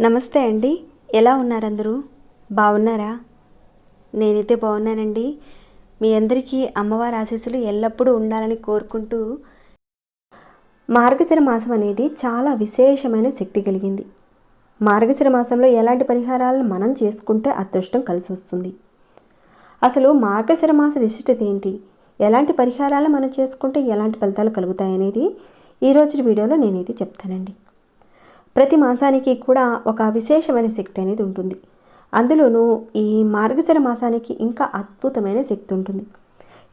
నమస్తే అండి. ఎలా ఉన్నారు అందరూ బాగున్నారా? నేనైతే బాగున్నానండి. మీ అందరికీ అమ్మవారి ఆశీస్సులు ఎల్లప్పుడూ ఉండాలని కోరుకుంటూ మార్గశిర మాసం అనేది చాలా విశేషమైన శక్తి కలిగింది. మార్గశిర మాసంలో ఎలాంటి పరిహారాలను మనం చేసుకుంటే అదృష్టం కలిసి వస్తుంది అసలు మార్గశిర మాస విశిష్టత ఏంటి? ఎలాంటి పరిహారాలు మనం చేసుకుంటే ఎలాంటి ఫలితాలు కలుగుతాయనేది ఈరోజు వీడియోలో నేను ఇది చెప్తానండి. ప్రతి మాసానికి కూడా ఒక విశేషమైన శక్తి అనేది ఉంటుంది. అందులోనూ ఈ మార్గశిర మాసానికి ఇంకా అద్భుతమైన శక్తి ఉంటుంది.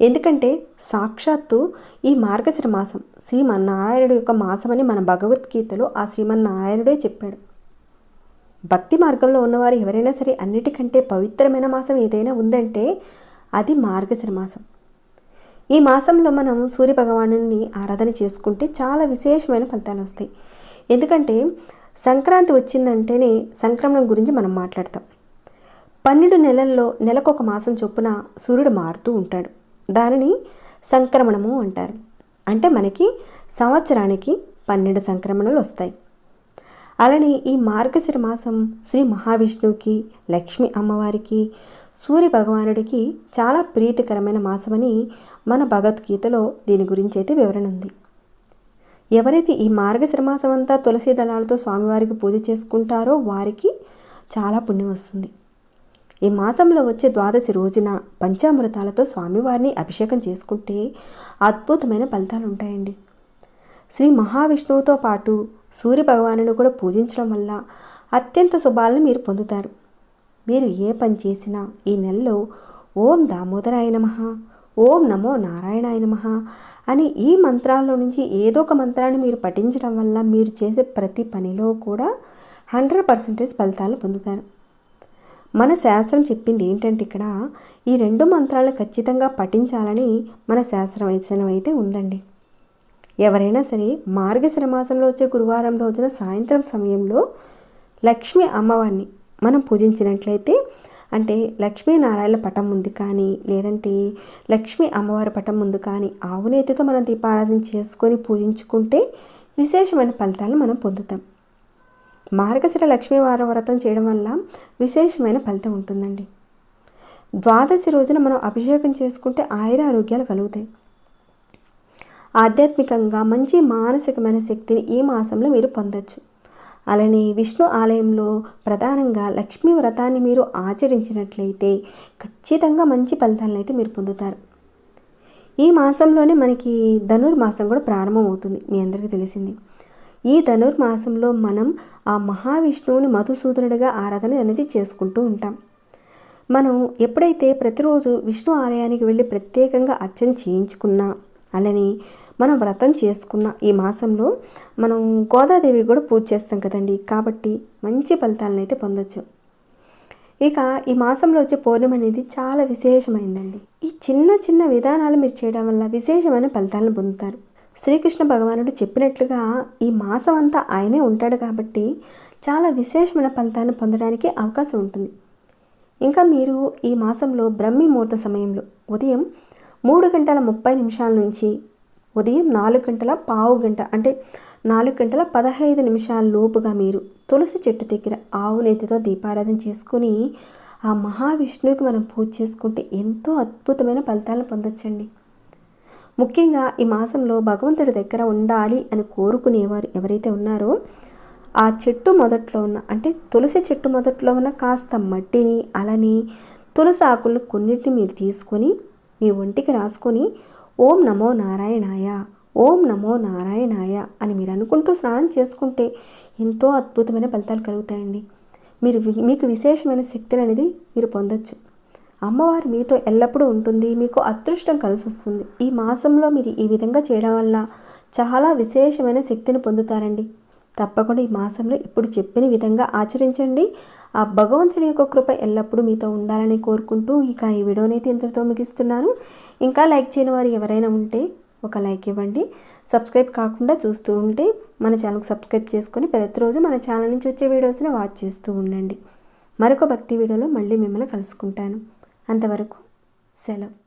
ఎందుకంటే సాక్షాత్తు ఈ మార్గశిర మాసం శ్రీమన్నారాయణుడు యొక్క మాసమని మన భగవద్గీతలో ఆ శ్రీమన్నారాయణుడే చెప్పాడు. భక్తి మార్గంలో ఉన్నవారు ఎవరైనా సరే అన్నిటికంటే పవిత్రమైన మాసం ఏదైనా ఉందంటే అది మార్గశిర మాసం. ఈ మాసంలో మనం సూర్య భగవానుని ఆరాధన చేసుకుంటే చాలా విశేషమైన ఫలితాలు వస్తాయి. ఎందుకంటే సంక్రాంతి వచ్చిందంటేనే సంక్రమణం గురించి మనం మాట్లాడతాం. పన్నెండు నెలల్లో నెలకొక మాసం చొప్పున సూర్యుడు మారుతూ ఉంటాడు. దానిని సంక్రమణము అంటారు. అంటే మనకి సంవత్సరానికి పన్నెండు సంక్రమణలు వస్తాయి. అలానే ఈ మార్గశిర మాసం శ్రీ మహావిష్ణువుకి లక్ష్మి అమ్మవారికి సూర్య భగవానుడికి చాలా ప్రీతికరమైన మాసమని మన భగవద్గీతలో దీని గురించి అయితే వివరణ ఉంది. ఎవరైతే ఈ మార్గశిర మాసం అంతా తులసి దళాలతో స్వామివారికి పూజ చేసుకుంటారో వారికి చాలా పుణ్యం వస్తుంది. ఈ మాసంలో వచ్చే ద్వాదశి రోజున పంచామృతాలతో స్వామివారిని అభిషేకం చేసుకుంటే అద్భుతమైన ఫలితాలు ఉంటాయండి శ్రీ మహావిష్ణువుతో పాటు సూర్య భగవానుని కూడా పూజించడం వల్ల అత్యంత శుభాలను మీరు పొందుతారు. మీరు ఏ పని చేసినా ఈ నెలలో ఓం దామోదరాయ నమ ఓం నమో నారాయణాయ నమ అని ఈ మంత్రాల్లో నుంచి ఏదో ఒక మంత్రాన్ని మీరు పఠించడం వల్ల మీరు చేసే ప్రతి పనిలో కూడా హండ్రెడ్ పర్సెంటేజ్ ఫలితాలు పొందుతారు. మన శాస్త్రం చెప్పింది ఏంటంటే ఇక్కడ ఈ రెండు మంత్రాలను ఖచ్చితంగా పఠించాలని మన శాస్త్రం వచనం అయితే ఉందండి. ఎవరైనా సరే మార్గశిర మాసంలో వచ్చే గురువారం రోజున సాయంత్రం సమయంలో లక్ష్మి అమ్మవారిని మనం పూజించినట్లయితే అంటే లక్ష్మీనారాయణ పటం ముందు కానీ లేదంటే లక్ష్మీ అమ్మవారి పటం ముందు కానీ ఆవునేతితో మనం దీపారాధన చేసుకొని పూజించుకుంటే విశేషమైన ఫలితాలు మనం పొందుతాం. మార్గశిర లక్ష్మీవార వ్రతం చేయడం వల్ల విశేషమైన ఫలితం ఉంటుందండి. ద్వాదశి రోజున మనం అభిషేకం చేసుకుంటే ఆయుర ఆరోగ్యాలు కలుగుతాయి. ఆధ్యాత్మికంగా మంచి మానసికమైన శక్తిని ఈ మాసంలో మీరు పొందొచ్చు. అలానే విష్ణు ఆలయంలో ప్రధానంగా లక్ష్మీ వ్రతాన్ని మీరు ఆచరించినట్లయితే ఖచ్చితంగా మంచి ఫలితాలను అయితే మీరు పొందుతారు. ఈ మాసంలోనే మనకి ధనుర్మాసం కూడా ప్రారంభమవుతుంది మీ అందరికీ తెలిసింది. ఈ ధనుర్మాసంలో మనం ఆ మహావిష్ణువుని మధుసూదనుడిగా ఆరాధన అనేది చేసుకుంటూ ఉంటాం. మనం ఎప్పుడైతే ప్రతిరోజు విష్ణు ఆలయానికి వెళ్ళి ప్రత్యేకంగా అర్చన చేయించుకున్నా అలానే మనం వ్రతం చేసుకున్న ఈ మాసంలో మనం గోదాదేవి కూడా పూజ చేస్తాం కదండి. కాబట్టి మంచి ఫలితాలను అయితే పొందొచ్చు. ఇక ఈ మాసంలో వచ్చే పౌర్ణమి అనేది చాలా విశేషమైందండి. ఈ చిన్న చిన్న విధానాలు మీరు చేయడం వల్ల విశేషమైన ఫలితాలను పొందుతారు. శ్రీకృష్ణ భగవానుడు చెప్పినట్లుగా ఈ మాసం అంతా ఆయనే ఉంటాడు కాబట్టి చాలా విశేషమైన ఫలితాన్ని పొందడానికి అవకాశం ఉంటుంది. ఇంకా మీరు ఈ మాసంలో బ్రహ్మి ముహూర్త సమయంలో ఉదయం మూడు గంటల ముప్పై నిమిషాల నుంచి ఉదయం నాలుగు గంటల పావు గంట అంటే నాలుగు గంటల పదహైదు నిమిషాల లోపుగా మీరు తులసి చెట్టు దగ్గర ఆవు నేతితో దీపారాధన చేసుకుని ఆ మహావిష్ణువుకి మనం పూజ చేసుకుంటే ఎంతో అద్భుతమైన ఫలితాలను పొందొచ్చండి. ముఖ్యంగా ఈ మాసంలో భగవంతుడి దగ్గర ఉండాలి అని కోరుకునేవారు ఎవరైతే ఉన్నారో ఆ చెట్టు మొదట్లో ఉన్న అంటే తులసి చెట్టు మొదట్లో ఉన్న కాస్త మట్టిని అలాని తులసి ఆకులను కొన్నిటిని మీరు తీసుకొని మీ ఒంటికి రాసుకొని ఓం నమో నారాయణాయ ఓం నమో నారాయణాయ అని మీరు అనుకుంటూ స్నానం చేసుకుంటే ఎంతో అద్భుతమైన ఫలితాలు కలుగుతాయండి. మీరు మీకు విశేషమైన శక్తులు అనేది మీరు పొందొచ్చు. అమ్మవారు మీతో ఎల్లప్పుడూ ఉంటుంది మీకు అదృష్టం కలిసి వస్తుంది ఈ మాసంలో మీరు ఈ విధంగా చేయడం వల్ల చాలా విశేషమైన శక్తిని పొందుతారండి. తప్పకుండా ఈ మాసంలో ఇప్పుడు చెప్పిన విధంగా ఆచరించండి. ఆ భగవంతుడి యొక్క కృప ఎల్లప్పుడూ మీతో ఉండాలని కోరుకుంటూ ఇక ఈ వీడియోనైతే ఇంతటితో ముగిస్తున్నాను. ఇంకా లైక్ చేయని వారు ఎవరైనా ఉంటే ఒక లైక్ ఇవ్వండి. సబ్స్క్రైబ్ కాకుండా చూస్తూ ఉంటే మన ఛానల్కి సబ్స్క్రైబ్ చేసుకొని ప్రతిరోజు మన ఛానల్ నుంచి వచ్చే వీడియోస్ని వాచ్ చేస్తూ ఉండండి. మరొక భక్తి వీడియోలో మళ్ళీ మిమ్మల్ని కలుసుకుంటాను. అంతవరకు సెలవు.